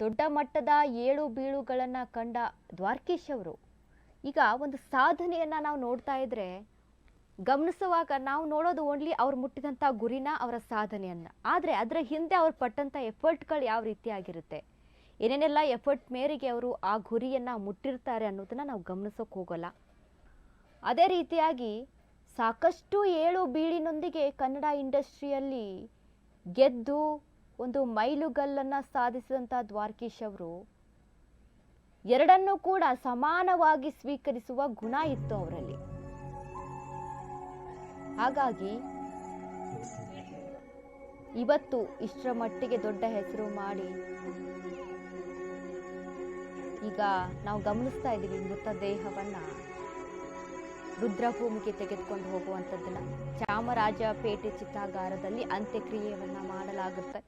ದೊಡ್ಡ ಮಟ್ಟದ ಏಳು ಬೀಳುಗಳನ್ನು ಕಂಡ ದ್ವಾರಕೀಶ್ ಅವರು. ಈಗ ಒಂದು ಸಾಧನೆಯನ್ನ ನಾವು ನೋಡ್ತಾ ಇದ್ರೆ, ಗಮನಿಸುವಾಗ ನಾವು ನೋಡೋದು ಓನ್ಲಿ ಅವ್ರು ಮುಟ್ಟಿದಂಥ ಗುರಿನ ಅವರ ಸಾಧನೆಯನ್ನ. ಆದರೆ ಅದರ ಹಿಂದೆ ಅವ್ರು ಪಟ್ಟಂಥ ಎಫರ್ಟ್ಗಳು ಯಾವ ರೀತಿಯಾಗಿರುತ್ತೆ ಏನೇನೆಲ್ಲ ಎಫರ್ಟ್ ಮೇರೆಗೆ ಅವರು ಆ ಗುರಿಯನ್ನ ಮುಟ್ಟಿರ್ತಾರೆ ಅನ್ನೋದನ್ನ ನಾವು ಗಮನಿಸೋಕೆ ಹೋಗೋಲ್ಲ. ಅದೇ ರೀತಿಯಾಗಿ ಸಾಕಷ್ಟು ಏಳು ಬೀಳಿನೊಂದಿಗೆ ಕನ್ನಡ ಇಂಡಸ್ಟ್ರಿಯಲ್ಲಿ ಗೆದ್ದು ಒಂದು ಮೈಲುಗಲ್ಲನ್ನು ಸಾಧಿಸಿದಂಥ ದ್ವಾರಕೀಶ್ ಅವರು ಎರಡನ್ನೂ ಕೂಡ ಸಮಾನವಾಗಿ ಸ್ವೀಕರಿಸುವ ಗುಣ ಇತ್ತು ಅವರಲ್ಲಿ. ಹಾಗಾಗಿ ಇವತ್ತು ಇಷ್ಟರ ಮಟ್ಟಿಗೆ ದೊಡ್ಡ ಹೆಸರು ಮಾಡಿ ಈಗ ನಾವು ಗಮನಿಸ್ತಾ ಇದ್ದೀವಿ ಮೃತದೇಹವನ್ನ ರುದ್ರಭೂಮಿಗೆ ತೆಗೆದುಕೊಂಡು ಹೋಗುವಂಥದ್ದನ್ನ ಚಾಮರಾಜಪೇಟೆ ಚಿತ್ತಾಗಾರದಲ್ಲಿ ಅಂತ್ಯಕ್ರಿಯೆಯನ್ನ ಮಾಡಲಾಗುತ್ತೆ.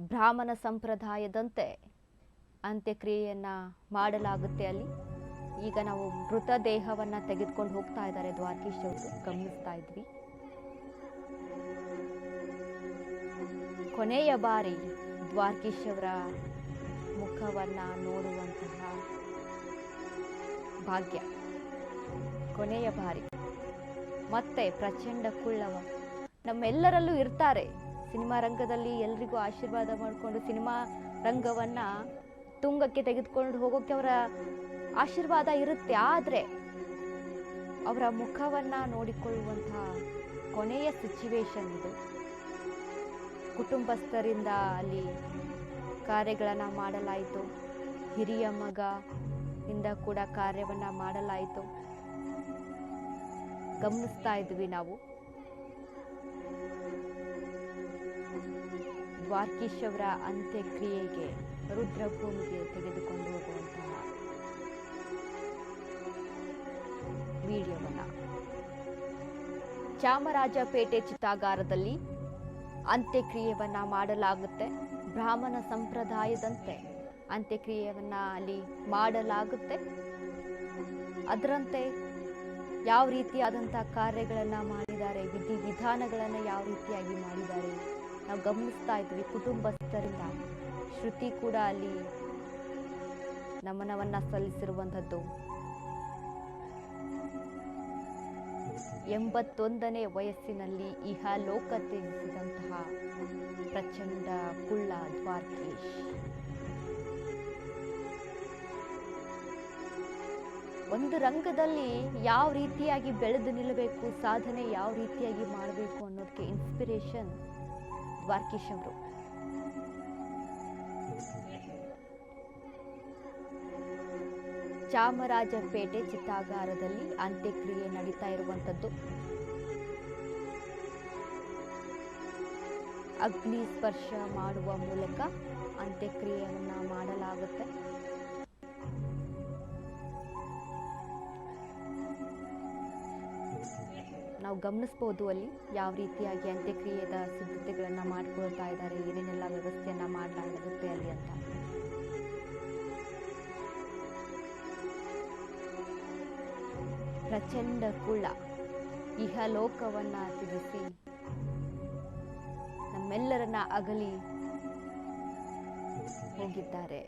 ಬ್ರಾಹ್ಮಣ ಸಂಪ್ರದಾಯದಂತೆ ಅಂತ್ಯಕ್ರಿಯೆಯನ್ನು ಮಾಡಲಾಗುತ್ತೆ ಅಲ್ಲಿ. ಈಗ ನಾವು ಮೃತದೇಹವನ್ನು ತೆಗೆದುಕೊಂಡು ಹೋಗ್ತಾ ಇದ್ದಾರೆ ದ್ವಾರಕೀಶ್ ಅವರು. ಗಮನಿಸ್ತಾ ಇದ್ವಿ. ಕೊನೆಯ ಬಾರಿ ದ್ವಾರಕೀಶ್ ಅವರ ಮುಖವನ್ನ ನೋಡುವಂತಹ ಭಾಗ್ಯ. ಕೊನೆಯ ಬಾರಿ ಮತ್ತೆ ಪ್ರಚಂಡ ಕುಳ್ಳವ. ನಮ್ಮೆಲ್ಲರಲ್ಲೂ ಇರ್ತಾರೆ. ಸಿನಿಮಾ ರಂಗದಲ್ಲಿ ಎಲ್ರಿಗೂ ಆಶೀರ್ವಾದ ಮಾಡಿಕೊಂಡು ಸಿನಿಮಾ ರಂಗವನ್ನ ತುಂಗಕ್ಕೆ ತೆಗೆದುಕೊಂಡು ಹೋಗೋಕೆ ಅವರ ಆಶೀರ್ವಾದ ಇರುತ್ತೆ. ಆದರೆ ಅವರ ಮುಖವನ್ನು ನೋಡಿಕೊಳ್ಳುವಂತಹ ಕೊನೆಯ ಸಿಚುವೇಶನ್ ಇದು. ಕುಟುಂಬಸ್ಥರಿಂದ ಅಲ್ಲಿ ಕಾರ್ಯಗಳನ್ನು ಮಾಡಲಾಯಿತು. ಹಿರಿಯ ಮಗ ಇಂದ ಕೂಡ ಕಾರ್ಯವನ್ನು ಮಾಡಲಾಯಿತು. ಗಮನಿಸ್ತಾ ಇದ್ವಿ ನಾವು. ದ್ವಾರಕೀಶ್ ಅಂತ್ಯಕ್ರಿಯೆಗೆ ರುದ್ರಭೂಮಿಗೆ ತೆಗೆದುಕೊಂಡು ಹೋಗುವಂತಹ ವಿಡಿಯೋವನ್ನ ಚಾಮರಾಜಪೇಟೆ ಚಿತಾಗಾರದಲ್ಲಿ ಅಂತ್ಯಕ್ರಿಯೆಯನ್ನ ಮಾಡಲಾಗುತ್ತೆ. ಬ್ರಾಹ್ಮಣ ಸಂಪ್ರದಾಯದಂತೆ ಅಂತ್ಯಕ್ರಿಯೆಯನ್ನ ಅಲ್ಲಿ ಮಾಡಲಾಗುತ್ತೆ. ಅದರಂತೆ ಯಾವ ರೀತಿಯಾದಂಥ ಕಾರ್ಯಗಳನ್ನು ಮಾಡಿದ್ದಾರೆ, ವಿಧಿ ವಿಧಾನಗಳನ್ನು ಯಾವ ರೀತಿಯಾಗಿ ಮಾಡಿದ್ದಾರೆ ನಾವು ಗಮನಿಸ್ತಾ ಇದ್ವಿ ಕುಟುಂಬಸ್ಥರಿಂದ. ಶ್ರುತಿ ಕೂಡ ಅಲ್ಲಿ ನಮನವನ್ನ ಸಲ್ಲಿಸಿರುವಂಥದ್ದು. ಎಂಬತ್ತೊಂದನೇ ವಯಸ್ಸಿನಲ್ಲಿ ಇಹ ಲೋಕ ತ್ಯಜಿಸಿದಂತಹ ಪ್ರಚಂಡ ಕುಳ್ಳ ದ್ವಾರ್ಕೇಶ್. ಒಂದು ರಂಗದಲ್ಲಿ ಯಾವ ರೀತಿಯಾಗಿ ಬೆಳೆದು ನಿಲ್ಲಬೇಕು, ಸಾಧನೆ ಯಾವ ರೀತಿಯಾಗಿ ಮಾಡಬೇಕು ಅನ್ನೋದಕ್ಕೆ ಇನ್ಸ್ಪಿರೇಷನ್ ದ್ವಾರಕೀಶ್ ಅವರು. ಚಾಮರಾಜಪೇಟೆ ಚಿತ್ತಾಗಾರದಲ್ಲಿ ಅಂತ್ಯಕ್ರಿಯೆ ನಡೀತಾ ಇರುವಂಥದ್ದು. ಅಗ್ನಿ ಸ್ಪರ್ಶ ಮಾಡುವ ಮೂಲಕ ಅಂತ್ಯಕ್ರಿಯೆಯನ್ನ ಮಾಡಲಾಗುತ್ತೆ. ನಾವು ಗಮನಿಸ್ಬೋದು ಅಲ್ಲಿ ಯಾವ ರೀತಿಯಾಗಿ ಅಂತ್ಯಕ್ರಿಯೆದ ಸಿದ್ಧತೆಗಳನ್ನು ಮಾಡಿಕೊಳ್ತಾ ಇದ್ದಾರೆ, ಏನೇನೆಲ್ಲ ವ್ಯವಸ್ಥೆಯನ್ನು ಮಾಡಲಾಗುತ್ತೆ ಅಲ್ಲಿ ಅಂತ. ಪ್ರಚಂಡ ಕುಳ ಇಹ ಲೋಕವನ್ನು ತ್ಯಜಿಸಿ ನಮ್ಮೆಲ್ಲರನ್ನ ಅಗಲಿ ಹೋಗಿದ್ದಾರೆ.